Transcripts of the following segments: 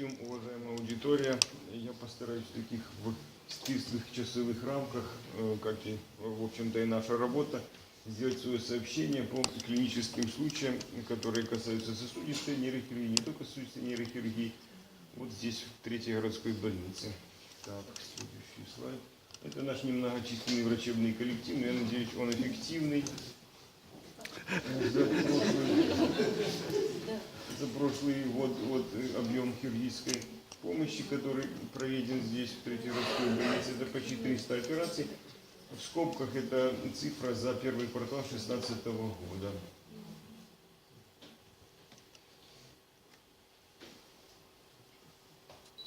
президиум, уважаемая аудитория. Я постараюсь в таких в стислых часовых рамках, э, как и, в общем-то, и наша работа, сделать свое сообщение по клиническим случаям, которые касаются сосудистой нейрохирургии, не только сосудистой нейрохирургии, вот здесь, в третьей городской больнице. Так, следующий слайд. Это наш немногочисленный врачебный коллектив, но я надеюсь, он эффективный. За прошлый, за прошлый год вот, э, объем хирургической помощи, который проведен здесь, в третьей городской больнице, это почти 300 операций. В скобках это цифра за первый квартал 2016 года.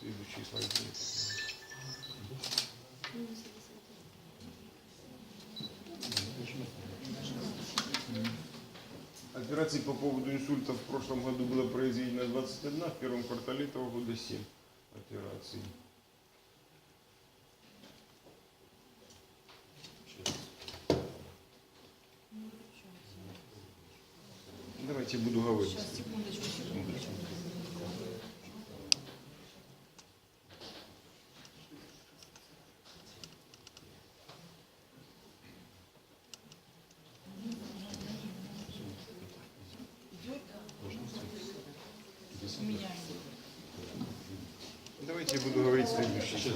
Следующий слайд. Операций по поводу инсульта в прошлом году было произведено 21, в первом квартале этого года 7 операций. Давайте буду говорить. Я буду говорить следующий.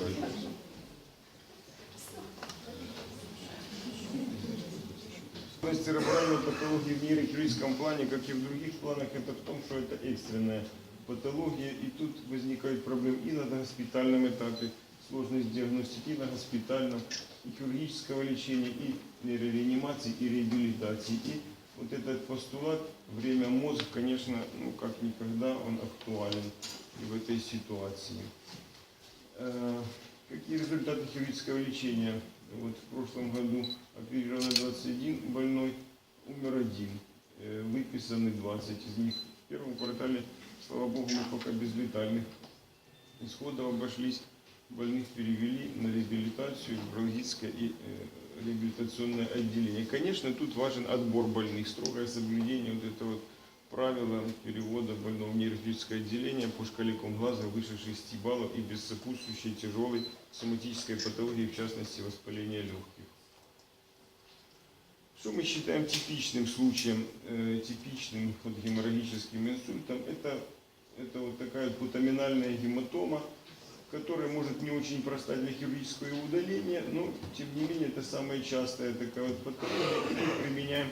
Особенность церебральной патологии в нейрохирургическом плане, как и в других планах, это в том, что это экстренная патология, и тут возникают проблемы и на госпитальном этапе, сложность диагностики и на госпитальном, и хирургического лечения, и реанимации, и реабилитации. И вот этот постулат «время мозг», конечно, ну как никогда он актуален и в этой ситуации. Э, Какие результаты хирургического лечения? Вот в прошлом году оперировано 21 больной, умер один, Э, выписаны 20 из них. В первом квартале, слава богу, мы пока без летальных исходов обошлись. Больных перевели на реабилитацию, в неврологическое и э, реабилитационное отделение. Конечно, тут важен отбор больных, строгое соблюдение вот этого вот правила перевода больного нейрохирургическое отделение по шкале глаза выше 6 баллов и без сопутствующей тяжелой соматической патологии, в частности воспаления легких. Что мы считаем типичным случаем, э, типичным вот геморрагическим инсультом? Это, это вот такая путаминальная гематома, которая может не очень проста для хирургического удаления, но тем не менее это самая частая такая вот патология, и мы применяем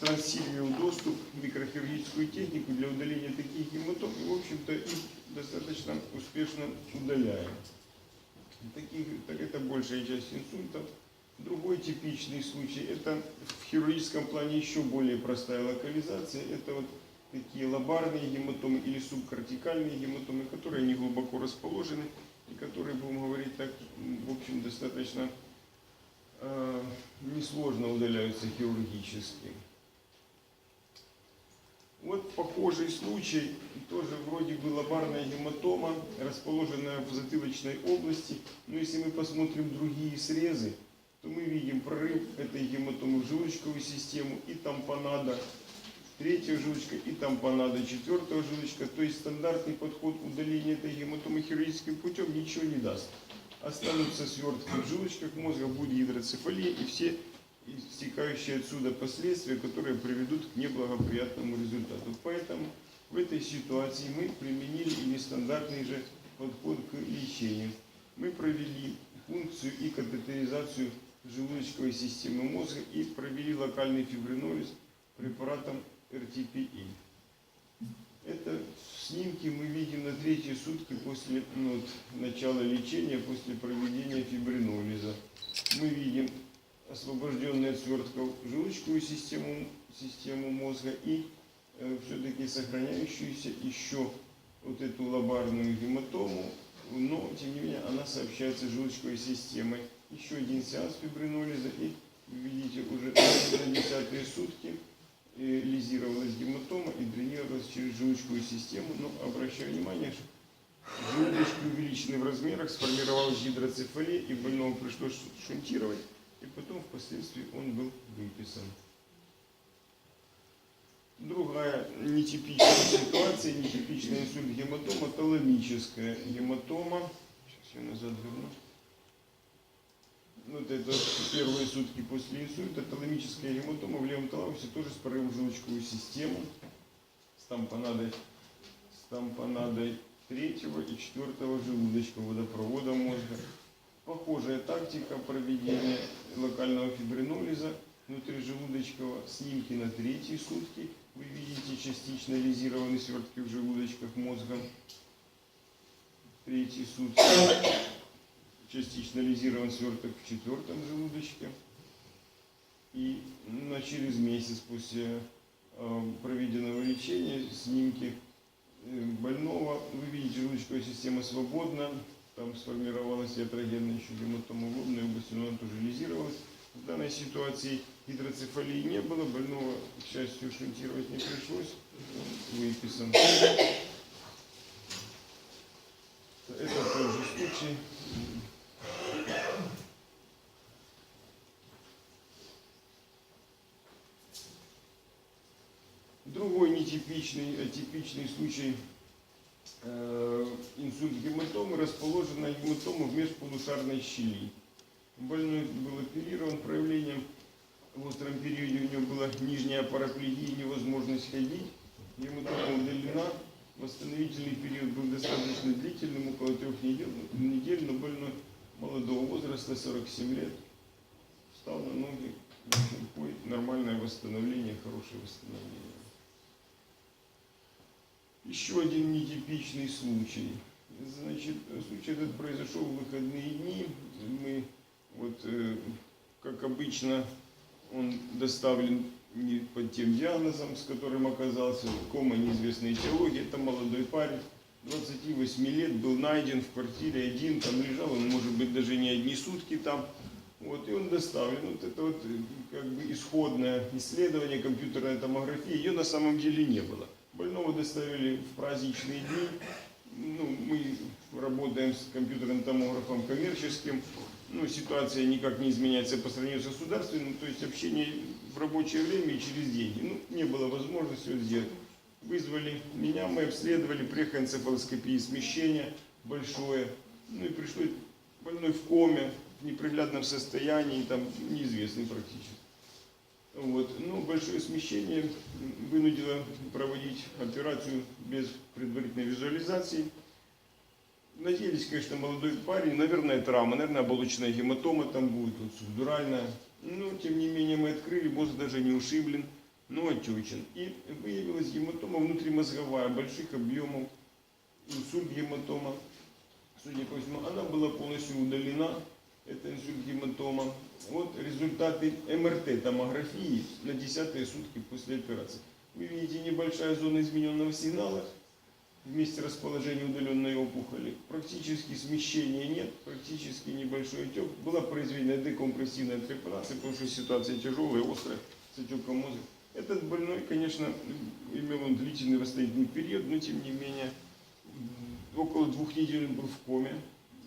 трансильвиум доступ, микрохирургическую технику для удаления таких гематом, и, в общем-то, их достаточно успешно удаляем. Таких, так это большая часть инсультов. Другой типичный случай, это в хирургическом плане еще более простая локализация, это вот такие лобарные гематомы или субкортикальные гематомы, которые не глубоко расположены и которые, будем говорить так, в общем, достаточно э, несложно удаляются хирургически. Вот похожий случай, тоже вроде бы лобарная гематома, расположенная в затылочной области. Но если мы посмотрим другие срезы, то мы видим прорыв этой гематомы в желудочковую систему и тампонада третья желудочка и тампонада четвертая желудочка. То есть стандартный подход удаления этой гематомы хирургическим путем ничего не даст. Останутся свертки в желудочках мозга, будет гидроцефалия и все истекающие отсюда последствия, которые приведут к неблагоприятному результату. Поэтому в этой ситуации мы применили и нестандартный же подход к лечению. Мы провели функцию и катетеризацию желудочковой системы мозга и провели локальный фибринолиз препаратом РТПИ. Это снимки мы видим на третьи сутки после ну, вот, начала лечения, после проведения фибринолиза. Мы видим освобожденную от свертков желудочковую систему, систему мозга и э, все-таки сохраняющуюся еще вот эту лобарную гематому, но тем не менее она сообщается с желудочковой системой. Еще один сеанс фибринолиза и видите уже на десятые сутки э, лизировалась гематома и дренировалась через желудочковую систему, но обращаю внимание, что желудочки увеличены в размерах, сформировалась гидроцефалия и больному пришлось шунтировать, и потом впоследствии он был выписан. Другая нетипичная ситуация, нетипичная инсульт гематома, таламическая гематома. Сейчас я назад верну. Вот это первые сутки после инсульта, таламическая гематома в левом таламусе тоже с прорывом в желудочковую систему, с тампонадой, с тампонадой третьего и четвертого желудочка водопровода мозга. Похожая тактика проведения локального фибринолиза внутрижелудочкового, снимки на третьи сутки. Вы видите частично лизированные свертки в желудочках мозга. Третьи сутки. Частично лизирован сверток в четвертом желудочке. И на через месяц после э, проведенного лечения снимки э, больного, вы видите, желудочковая система свободна, там сформировалась ятрогенная еще лобной области, но она тоже лизировалась. В данной ситуации гидроцефалии не было, больного, к счастью, шунтировать не пришлось, выписан. Это тоже случай. Другой нетипичный, атипичный случай э, инсульт гематомы, расположена гематома в межполушарной щели. Больной был оперирован проявлением в остром периоде у него была нижняя параплегия, невозможность ходить. Гематома удалена. Восстановительный период был достаточно длительным, около трех недель, недель но больной молодого возраста, 47 лет. Встал на ноги, ходит, нормальное восстановление, хорошее восстановление. Еще один нетипичный случай. Значит, случай этот произошел в выходные дни. Мы, вот, э, как обычно, он доставлен не под тем диагнозом, с которым оказался, кома неизвестной этиологии. Это молодой парень, 28 лет, был найден в квартире один, там лежал, он может быть даже не одни сутки там. Вот, и он доставлен. Вот это вот э, как бы исходное исследование компьютерной томографии, ее на самом деле не было. Больного доставили в праздничные дни. Ну, мы работаем с компьютерным томографом коммерческим. Ну, ситуация никак не изменяется по сравнению с государственным, то есть общение в рабочее время и через деньги. Ну, не было возможности вот сделать. Вызвали меня, мы обследовали, приехала энцефалоскопия смещение большое. Ну и пришлось больной в коме, в неприглядном состоянии, там неизвестный практически. Вот. Ну, большое смещение вынудило проводить операцию без предварительной визуализации. Надеялись, конечно, молодой парень, наверное, травма, наверное, оболочная гематома там будет, вот, субдуральная. Но, тем не менее, мы открыли, мозг даже не ушиблен, но отечен. И выявилась гематома внутримозговая, больших объемов, инсульт гематома. Судя по всему, она была полностью удалена, это инсульт гематома. Вот результаты МРТ томографии на десятые сутки после операции. Вы видите небольшая зона измененного сигнала в месте расположения удаленной опухоли. Практически смещения нет, практически небольшой отек. Была произведена декомпрессивная трепанация, потому что ситуация тяжелая, острая, с отеком мозга. Этот больной, конечно, имел он длительный восстановительный период, но тем не менее около двух недель он был в коме,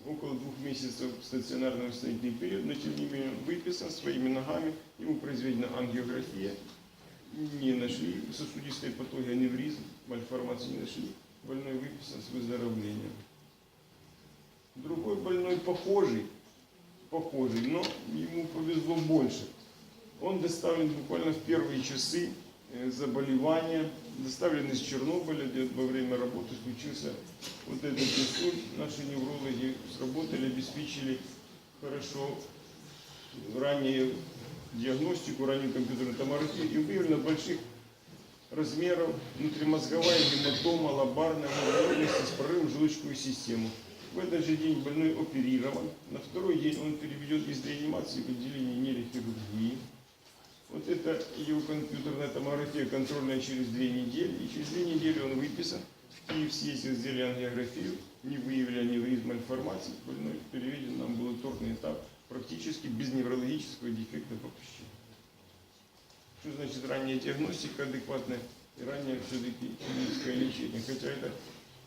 около двух месяцев стационарный восстановительный период, но тем не менее выписан своими ногами, ему произведена ангиография, не нашли сосудистой патологии, аневризм, мальформации не нашли, больной выписан с выздоровлением. Другой больной похожий, похожий, но ему повезло больше. Он доставлен буквально в первые часы э, заболевания, доставлен из Чернобыля, где во время работы случился вот этот инсульт. Наши неврологи сработали, обеспечили хорошо раннюю диагностику, раннюю компьютерную томографию и выявлено больших размеров внутримозговая гематома, лобарная области с прорывом в желудочковую систему. В этот же день больной оперирован. На второй день он переведен из реанимации в отделение нейрохирургии. Вот это его компьютерная томография контрольная через две недели. И через две недели он выписан. В Киев съездил, сделали ангиографию, не выявили аневризм мальформации. Больной переведен на амбулаторный этап практически без неврологического дефекта попущения. Что значит ранняя диагностика адекватная и раннее все-таки клиническое лечение. Хотя это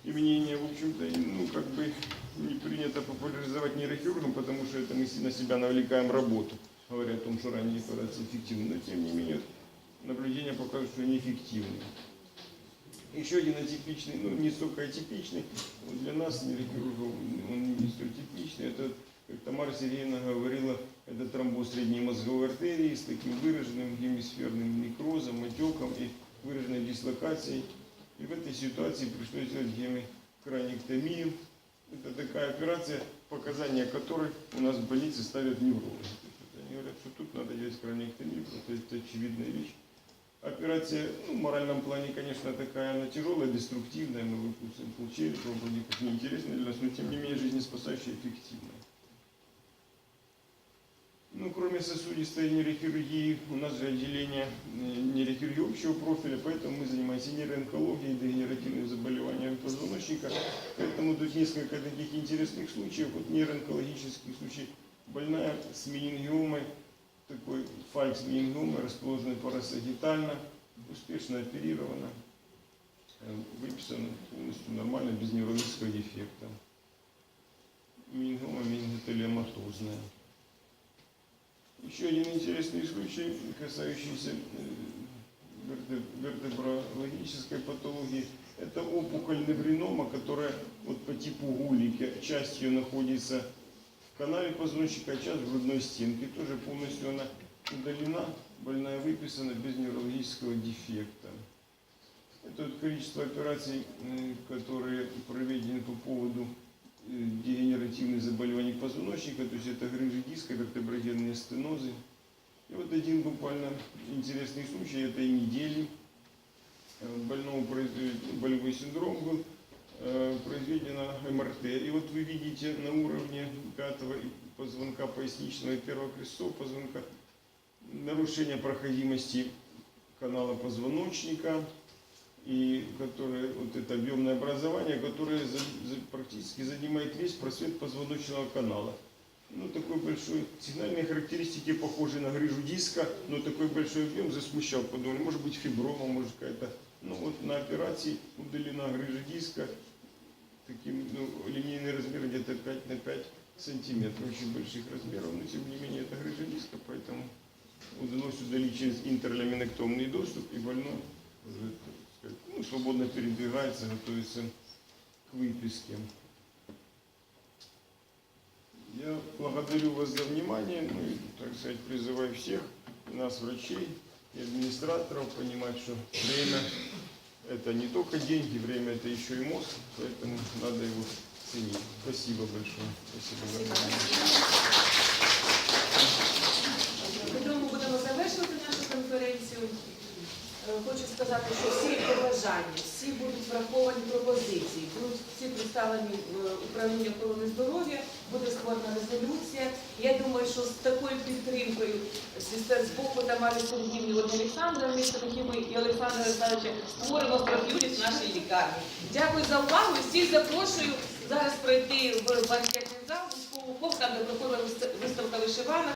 и мнение, в общем-то, ну, как бы не принято популяризовать нейрохирургом, потому что это мы на себя навлекаем работу, говоря о том, что ранние операции эффективны. Но, тем не менее, наблюдения показывают, что неэффективны. Еще один атипичный, ну не столько атипичный, вот для нас, он не столь типичный, это, как Тамара Сергеевна говорила, это тромбоз средней мозговой артерии с таким выраженным гемисферным некрозом, отеком и выраженной дислокацией. И в этой ситуации пришлось сделать гемикраниктомию. Это такая операция, показания которой у нас в больнице ставят неврологи. Говорят, что тут надо делать краниктомию, просто это очевидная вещь. Операция, ну, в моральном плане, конечно, такая, она тяжелая, деструктивная, мы выпустим получили, вроде как неинтересная для нас, но тем не менее жизнеспасающая эффективная. Ну, кроме сосудистой нейрохирургии, у нас же отделение э, нейрохирургии общего профиля, поэтому мы занимаемся нейроонкологией, дегенеративными заболеваниями позвоночника. Поэтому тут несколько таких интересных случаев. Вот нейроонкологический случай. Больная с менингиомой, такой фальц менингиомы, расположенный парасагитально, успешно оперирована, э, выписана полностью нормально, без неврологического дефекта. Менингиома менинготелиоматозная. Еще один интересный случай, касающийся э, верте- вертебрологической патологии. Это опухоль невринома, которая вот по типу гулики, часть ее находится в канале позвоночника, часть грудной стенке. Тоже полностью она удалена, больная выписана без неврологического дефекта. Это вот количество операций, э, которые проведены по поводу э, дегенеративных заболеваний позвоночника, то есть это грыжи диска, вертеброгенные стенозы. И вот один буквально интересный случай этой недели. Э, Больному произве- болевой синдром был, произведена МРТ. И вот вы видите на уровне пятого позвонка поясничного и первого крестцового позвонка нарушение проходимости канала позвоночника, и которое, вот это объемное образование, которое за- за- практически занимает весь просвет позвоночного канала. Ну, такой большой, сигнальные характеристики похожи на грыжу диска, но такой большой объем засмущал. Подумали, может быть фиброма, может какая-то. Ну вот на операции удалена грыжа диска, таким, ну, линейный размер где-то 5 на 5 сантиметров, очень больших размеров, но тем не менее это грыжа диска, поэтому удалось удалить через интерламинектомный доступ, и больной уже, сказать, ну, свободно передвигается, готовится к выписке. Я благодарю вас за внимание, ну и, так сказать, призываю всех, нас, врачей, и администраторов, понимать, что время это не только деньги, время это еще и мозг, поэтому надо его ценить. Спасибо большое. Спасибо. На цьому будемо завершувати нашу конференцію. Е, Хочу сказати, що всі побажання, всі будуть враховані пропозиції, будуть всі представлені в управління охорони здоров'я, буде створена резолюція. Я думаю, що з такою підтримкою з боку Тамари Сергіївни, Олени Олександровни, Сергіївни і Олександра Олександровича створимо профюріс в нашій лікарні. Дякую за увагу. Всіх запрошую зараз пройти в банкетний зал, в військову де проходила виставка вишиванок.